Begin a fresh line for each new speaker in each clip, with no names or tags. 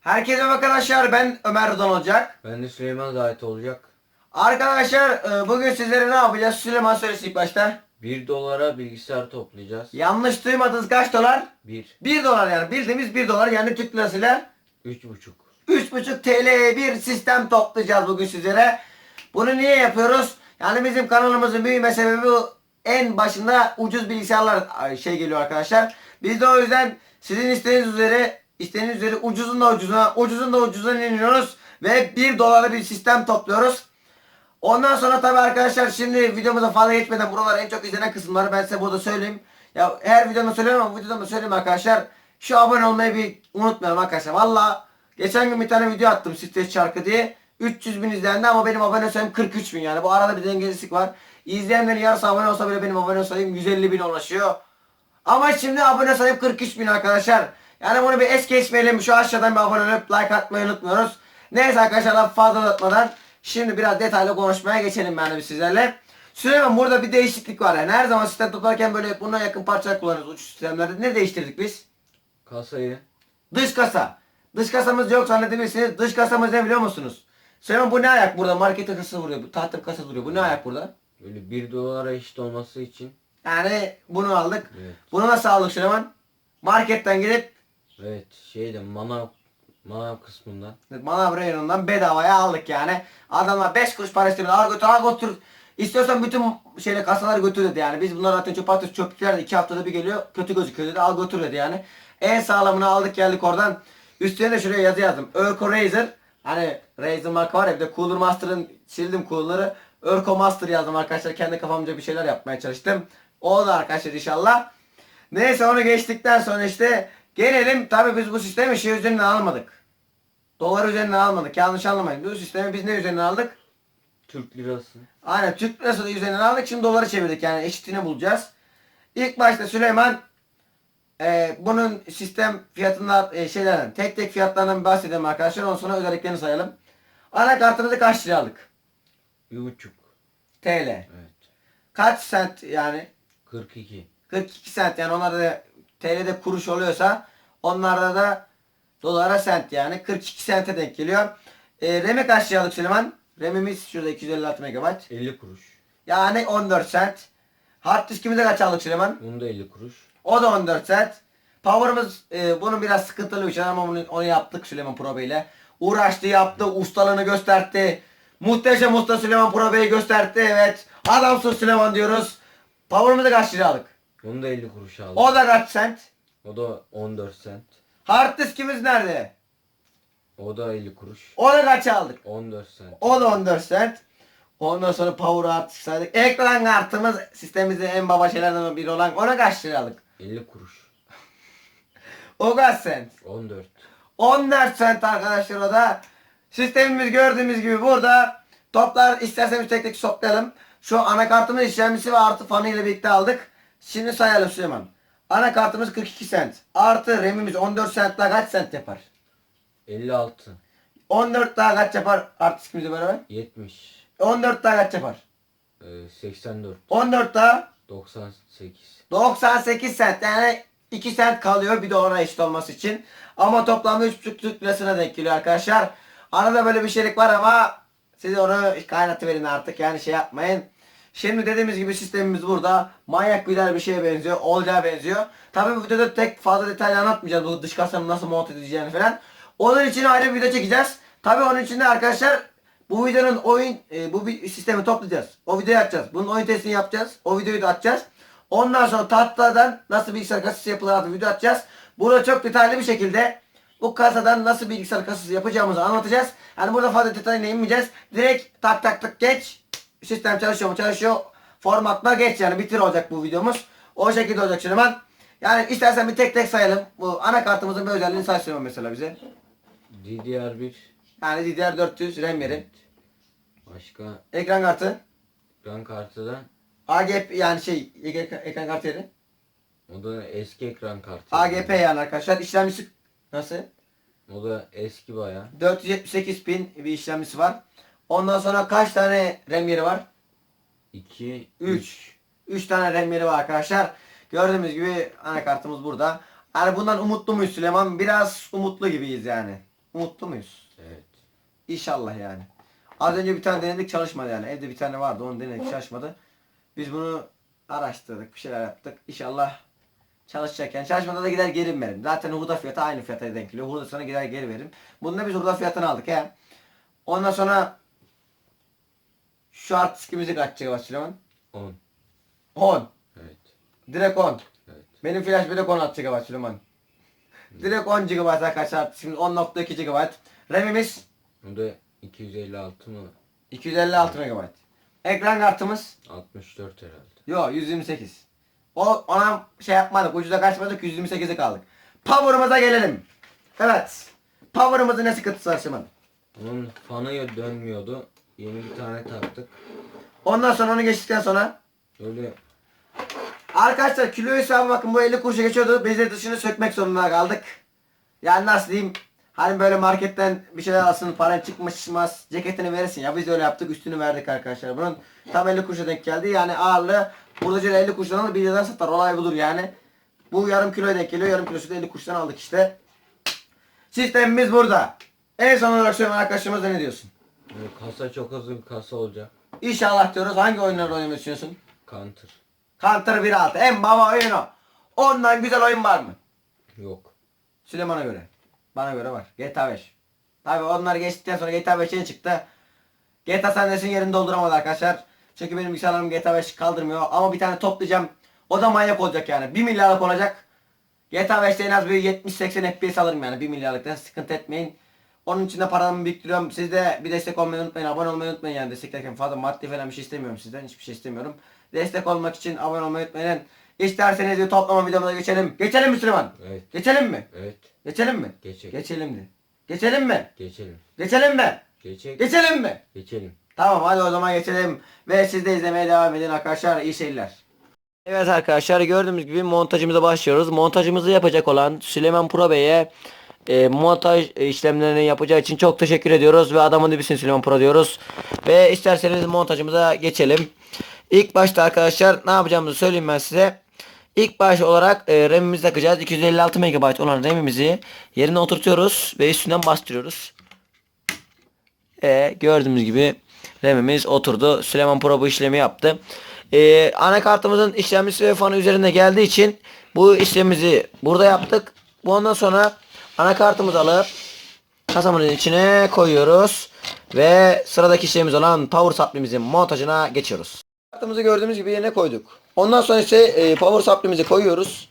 Herkese merhaba arkadaşlar ben Ömer Rıdan olacak.
Ben de Süleyman Zahit olacak.
Arkadaşlar e, bugün sizlere ne yapacağız? Süleyman söylesin ilk başta.
1 dolara bilgisayar toplayacağız.
Yanlış duymadınız kaç dolar?
1,
1 dolar yani bildiğimiz 1 dolar yani Türk lirasıyla
3,5.
3,5 TL'ye bir sistem toplayacağız bugün sizlere. Bunu niye yapıyoruz? Yani bizim kanalımızın büyüme sebebi en başında ucuz bilgisayarlar ay, şey geliyor arkadaşlar. Biz de o yüzden sizin istediğiniz üzere istediğiniz üzere ucuzun da ucuzuna, ucuzun da ucuzuna iniyoruz ve 1 dolara bir sistem topluyoruz. Ondan sonra tabi arkadaşlar şimdi videomuza fazla geçmeden buralar en çok izlenen kısımları ben size burada söyleyeyim. Ya her videomda söylüyorum ama bu videomda söyleyeyim arkadaşlar. Şu abone olmayı bir unutmayalım arkadaşlar. Valla geçen gün bir tane video attım stres şarkı diye. 300 bin izlendi ama benim abone sayım 43 bin yani. Bu arada bir dengesizlik var. İzleyenlerin yarısı abone olsa bile benim abone sayım 150 bin ulaşıyor. Ama şimdi abone sayım 43 bin arkadaşlar. Yani bunu bir es geçmeyelim. Şu aşağıdan bir abone olup like atmayı unutmuyoruz. Neyse arkadaşlar lafı fazla uzatmadan şimdi biraz detaylı konuşmaya geçelim yani biz sizlerle. Süleyman burada bir değişiklik var yani. Her zaman sistem toplarken böyle buna yakın parçalar kullanıyoruz uç sistemlerde. Ne değiştirdik biz?
Kasayı
Dış kasa. Dış kasamız yok zannedebilirsiniz. Dış kasamız ne biliyor musunuz? Süleyman bu ne ayak burada? Markete kasa vuruyor. Bu tahta kasa duruyor. Bu ne ayak burada?
böyle 1 dolara eşit olması için.
Yani bunu aldık.
Evet.
Bunu nasıl aldık Süleyman? Marketten gidip
Evet şeyde manav manav kısmından.
Manav reyonundan bedavaya aldık yani. Adamlar 5 kuruş para istemiyor. Al götür al götür. İstiyorsan bütün şeyle kasaları götür dedi yani. Biz bunları zaten çöp atıyoruz. Çöplükler de 2 haftada bir geliyor. Kötü gözüküyor dedi. Al götür dedi yani. En sağlamını aldık geldik oradan. Üstüne de şuraya yazı yazdım. Örko Razer. Hani Razer marka var ya bir de Cooler Master'ın sildim Cooler'ı. Örko Master yazdım arkadaşlar. Kendi kafamca bir şeyler yapmaya çalıştım. O da arkadaşlar inşallah. Neyse onu geçtikten sonra işte gelelim. Tabi biz bu sistemi şey üzerinden almadık. Dolar üzerinden almadık. Yanlış anlamayın. Bu sistemi biz ne üzerinden aldık?
Türk lirası.
Aynen Türk lirası da üzerinden aldık. Şimdi doları çevirdik. Yani eşitini bulacağız. İlk başta Süleyman e, bunun sistem fiyatından e, şeylerden tek tek fiyatlarından bahsedelim arkadaşlar. Ondan sonra özelliklerini sayalım. Anakartımızı kaç lira aldık?
1,5.
TL.
Evet.
Kaç sent yani?
42.
42 sent yani onlarda da TL'de kuruş oluyorsa onlarda da dolara sent yani 42 sente denk geliyor. E, RAM'i kaç lira aldık Süleyman? RAM'imiz şurada 256 MB.
50 kuruş.
Yani 14 sent. Hard diskimize kaç aldık Süleyman?
Bunu da 50 kuruş.
O da 14 sent. Power'ımız e, bunun biraz sıkıntılı bir şey ama bunu, onu yaptık Süleyman Pro Bey ile. Uğraştı yaptı ustalığını gösterdi. Muhteşem usta Süleyman Pro Bey'i gösterdi evet. Adamsın Süleyman diyoruz. Power'ımızı kaç lira aldık?
Bunu da 50 kuruş aldım.
O da kaç sent?
O da 14 sent.
Hard diskimiz nerede?
O da 50 kuruş.
O da kaç aldık?
14 sent.
O da 14 sent. Ondan sonra power art saydık. Ekran kartımız sistemimizde en baba şeylerden biri olan ona kaç lira aldık?
50 kuruş.
O kaç sent?
14.
14 sent arkadaşlar o da. Sistemimiz gördüğümüz gibi burada. Toplar isterseniz tek tek toplayalım. Şu anakartımız işlemcisi ve artı fanı ile birlikte aldık. Şimdi sayalım Süleyman. Anakartımız 42 sent. Artı RAM'imiz 14 sent daha kaç sent yapar?
56.
14 daha kaç yapar artı diskimizle beraber?
70.
14 daha kaç yapar?
e, 84.
14 daha
98.
98 sent yani 2 sent kalıyor bir de ona eşit olması için. Ama toplamda 3,5 Türk lirasına denk geliyor arkadaşlar. Arada böyle bir şeylik var ama siz onu kaynatıverin artık yani şey yapmayın. Şimdi dediğimiz gibi sistemimiz burada. Manyak güzel bir şeye benziyor. Olacağı benziyor. Tabii bu videoda tek fazla detaylı anlatmayacağız. Bu dış kasanın nasıl monte edileceğini falan. Onun için ayrı bir video çekeceğiz. Tabii onun için de arkadaşlar bu videonun oyun e, bu sistemi toplayacağız. O videoyu atacağız. Bunun oyun testini yapacağız. O videoyu da atacağız. Ondan sonra tahtadan nasıl bilgisayar kasası yapılır adlı video atacağız. Burada çok detaylı bir şekilde bu kasadan nasıl bilgisayar kasası yapacağımızı anlatacağız. Yani burada fazla detayına inmeyeceğiz. Direkt tak tak tak geç. Sistem çalışıyor mu çalışıyor. Formatla geç yani bitir olacak bu videomuz. O şekilde olacak Süleyman. Yani istersen bir tek tek sayalım. Bu anakartımızın bir özelliğini say Süleyman mesela bize.
DDR1.
Yani DDR400 RAM yeri.
Başka
Ekran kartı.
ekran kartı da
AGP yani şey ekran, kartı yeri.
o da eski ekran kartı.
AGP yani arkadaşlar. İşlemcisi nasıl?
O da eski baya.
478 pin bir işlemcisi var. Ondan sonra kaç tane RAM yeri var?
2
3. 3 tane RAM yeri var arkadaşlar. Gördüğümüz gibi anakartımız burada. Yani bundan umutlu muyuz Süleyman? Biraz umutlu gibiyiz yani. Umutlu muyuz?
Evet.
İnşallah yani. Az önce bir tane denedik çalışmadı yani. Evde bir tane vardı onu denedik çalışmadı. Biz bunu araştırdık bir şeyler yaptık. İnşallah çalışacak yani. Çalışmada da gider geri veririm. Zaten hurda fiyatı aynı fiyata denk geliyor. Hurda sana gider geri veririm. Bunu da biz hurda fiyatını aldık ya. Ondan sonra şu artistkimizi kaç GB Süleyman?
10.
10.
Evet.
Direkt 10.
Evet.
Benim flash direkt 16 GB Süleyman. Direkt 10 GB arkadaşlar artistkimiz 10.2 GB. RAM'imiz
Bu da 256 mı?
256 MB. Ekran kartımız
64 herhalde.
Yo 128. O ona şey yapmadık. Ucuza kaçmadık 128'e kaldık. Power'ımıza gelelim. Evet. Power'ımızın ne sıkıntısı var Simon?
Onun fanı dönmüyordu. Yeni bir tane taktık.
Ondan sonra onu geçtikten sonra
Öyle
arkadaşlar kilo hesabı bakın bu 50 kuruşa geçiyordu. Biz de dışını sökmek zorunda kaldık. Yani nasıl diyeyim? Hani böyle marketten bir şeyler alsın paran çıkmış çıkmaz ceketini verirsin ya biz de öyle yaptık üstünü verdik arkadaşlar. Bunun tam 50 kuruşa denk geldi yani ağırlığı burada 50 kuruştan alır bir liradan satar olay budur yani. Bu yarım kiloya denk geliyor yarım kilosu da 50 kuruştan aldık işte. Sistemimiz burada. En son olarak söyleyeyim arkadaşlarımız ne diyorsun?
Kasa çok bir kasa olacak.
İnşallah diyoruz hangi oyunları oynamayı düşünüyorsun?
Counter.
Counter 1.6 en baba oyunu. Ondan güzel oyun var mı?
Yok.
Süleyman'a göre. Bana göre var. GTA 5. Tabi onlar geçtikten sonra GTA 5 yeni çıktı. GTA sahnesinin yerini dolduramadı arkadaşlar. Çünkü benim bilgisayarlarım GTA 5 kaldırmıyor. Ama bir tane toplayacağım. O da manyak olacak yani. 1 milyarlık olacak. GTA 5'te en az bir 70-80 FPS alırım yani. 1 milyarlıktan sıkıntı etmeyin. Onun için de paramı biriktiriyorum. Siz de bir destek olmayı unutmayın. Abone olmayı unutmayın yani. Desteklerken fazla maddi falan bir şey istemiyorum sizden. Hiçbir şey istemiyorum. Destek olmak için abone olmayı unutmayın. İsterseniz bir toplama videomuza geçelim. Geçelim mi Süleyman?
Evet.
Geçelim mi?
Evet.
Geçelim mi?
Geçelim.
Geçelim de. Geçelim mi?
Geçelim.
Geçelim mi?
Geçelim.
Geçelim mi?
Geçelim.
Tamam hadi o zaman geçelim. Ve siz de izlemeye devam edin arkadaşlar. İyi seyirler. Evet arkadaşlar gördüğümüz gibi montajımıza başlıyoruz. Montajımızı yapacak olan Süleyman Pro Bey'e e, montaj işlemlerini yapacağı için çok teşekkür ediyoruz ve adamın dibisin Süleyman Pro diyoruz. Ve isterseniz montajımıza geçelim. İlk başta arkadaşlar ne yapacağımızı söyleyeyim ben size. İlk baş olarak e, RAM'imizi takacağız. 256 MB olan RAM'imizi yerine oturtuyoruz ve üstünden bastırıyoruz. E, gördüğümüz gibi RAM'imiz oturdu. Süleyman Pro bu işlemi yaptı. E, anakartımızın işlemcisi ve fanı üzerine geldiği için bu işlemimizi burada yaptık. Bu ondan sonra anakartımızı alıp kasamızın içine koyuyoruz. Ve sıradaki işlemimiz olan power supply'mizin montajına geçiyoruz. Kartımızı gördüğümüz gibi yerine koyduk. Ondan sonra ise e, power supply'mizi koyuyoruz.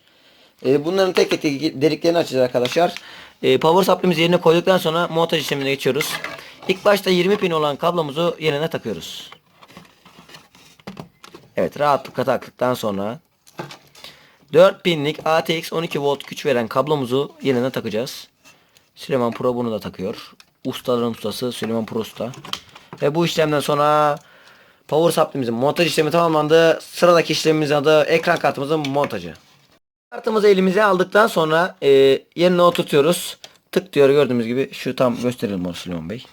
E, bunların tek tek deliklerini açacağız arkadaşlar. E, power supply'mizi yerine koyduktan sonra montaj işlemine geçiyoruz. İlk başta 20 pin olan kablomuzu yerine takıyoruz. Evet rahatlıkla taktıktan sonra 4 pinlik ATX 12 volt güç veren kablomuzu yerine takacağız. Süleyman Pro bunu da takıyor. Ustaların ustası Süleyman Pro usta. Ve bu işlemden sonra Power supply'mizin montaj işlemi tamamlandı. Sıradaki işlemimizin adı ekran kartımızın montajı. Kartımızı elimize aldıktan sonra e, yerine oturtuyoruz. Tık diyor gördüğümüz gibi. Şu tam gösterelim onu Süleyman Bey.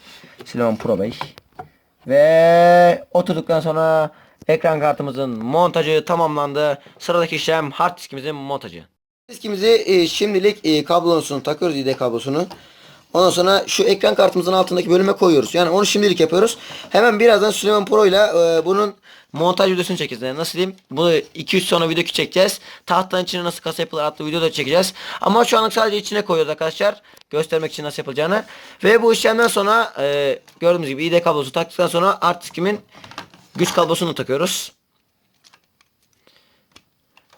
Süleyman Pro Bey. Ve oturduktan sonra ekran kartımızın montajı tamamlandı. Sıradaki işlem hard diskimizin montajı. Diskimizi e, şimdilik e, kablosunu takıyoruz ID kablosunu. Ondan sonra şu ekran kartımızın altındaki bölüme koyuyoruz. Yani onu şimdilik yapıyoruz. Hemen birazdan Süleyman Pro ile e, bunun montaj videosunu çekeceğiz. Yani nasıl diyeyim? Bunu 2-3 sonra video çekeceğiz. Tahtanın içine nasıl kasa yapılır adlı video da çekeceğiz. Ama şu anlık sadece içine koyuyoruz arkadaşlar. Göstermek için nasıl yapılacağını. Ve bu işlemden sonra e, gördüğünüz gibi ID kablosu taktıktan sonra art diskimin güç kablosunu takıyoruz.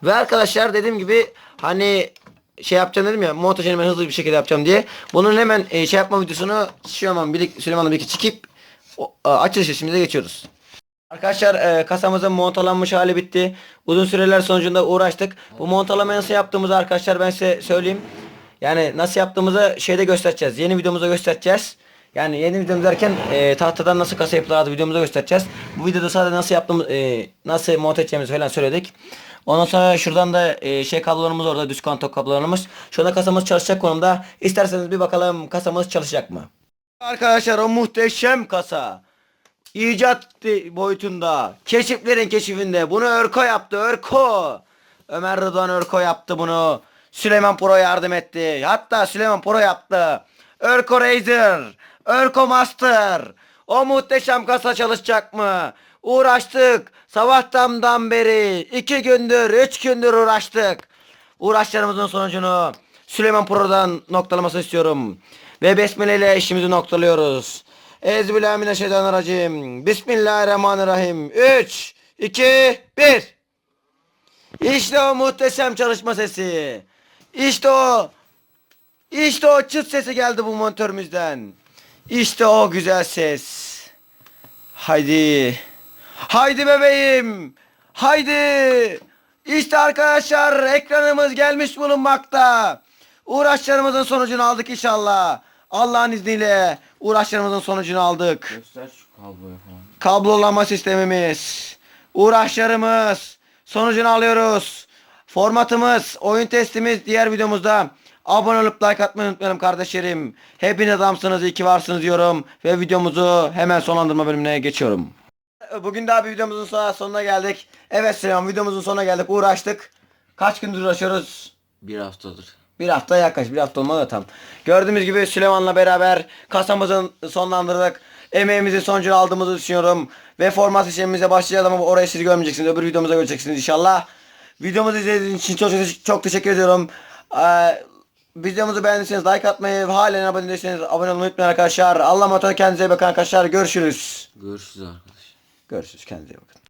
Ve arkadaşlar dediğim gibi hani şey yapacağım dedim ya montajını hemen hızlı bir şekilde yapacağım diye. Bunun hemen e, şey yapma videosunu Süleyman birlik Süleyman'la birlikte çekip o, e, geçiyoruz. Arkadaşlar e, kasamızın montalanmış hali bitti. Uzun süreler sonucunda uğraştık. Bu montalamayı nasıl yaptığımızı arkadaşlar ben size söyleyeyim. Yani nasıl yaptığımızı şeyde göstereceğiz. Yeni videomuzda göstereceğiz. Yani yeni videomuz derken e, tahtadan nasıl kasa yapılır adlı videomuza göstereceğiz. Bu videoda sadece nasıl yaptığımız e, nasıl monte edeceğimizi falan söyledik. Ondan sonra şuradan da e, şey kablolarımız orada düz kontak kablolarımız. Şurada kasamız çalışacak konumda. İsterseniz bir bakalım kasamız çalışacak mı? Arkadaşlar o muhteşem kasa. İcat boyutunda. Keşiflerin keşifinde. Bunu Örko yaptı. Örko. Ömer Rıdvan Örko yaptı bunu. Süleyman Pro yardım etti. Hatta Süleyman Pro yaptı. Örko Razer, Örko Master. O muhteşem kasa çalışacak mı? Uğraştık. Sabahtan beri iki gündür, üç gündür uğraştık. Uğraşlarımızın sonucunu Süleyman Pro'dan noktalamasını istiyorum. Ve Besmele ile işimizi noktalıyoruz. Ezbillahimineşşeytanirracim. Bismillahirrahmanirrahim. 3, 2, 1. İşte o muhteşem çalışma sesi. İşte o. İşte o çıt sesi geldi bu monitörümüzden. İşte o güzel ses. Haydi. Haydi bebeğim. Haydi. İşte arkadaşlar ekranımız gelmiş bulunmakta. Uğraşlarımızın sonucunu aldık inşallah. Allah'ın izniyle uğraşlarımızın sonucunu aldık.
Göster şu kabloyu falan.
Kablolama sistemimiz, uğraşlarımız, sonucunu alıyoruz. Formatımız, oyun testimiz diğer videomuzda. Abone olup like atmayı unutmayalım kardeşlerim. Hepiniz adamsınız, iyi ki varsınız diyorum. Ve videomuzu hemen sonlandırma bölümüne geçiyorum. Bugün daha bir videomuzun son- sonuna geldik. Evet Süleyman videomuzun sonuna geldik. Uğraştık. Kaç gündür uğraşıyoruz?
Bir haftadır.
Bir hafta yaklaş, bir hafta olmadı tam. Gördüğümüz gibi Süleyman'la beraber kasamızı sonlandırdık. Emeğimizin sonucunu aldığımızı düşünüyorum. Ve format işlemimize başlayacağız ama orayı siz görmeyeceksiniz. Öbür videomuzda göreceksiniz inşallah. Videomuzu izlediğiniz için çok çok teşekkür ediyorum. Ee, videomuzu beğendiyseniz like atmayı, halen abone değilseniz abone olmayı unutmayın arkadaşlar. Allah'a emanet olun kendinize iyi bakın arkadaşlar. Görüşürüz.
Görüşürüz arkadaş.
Görüşürüz kendinize iyi bakın.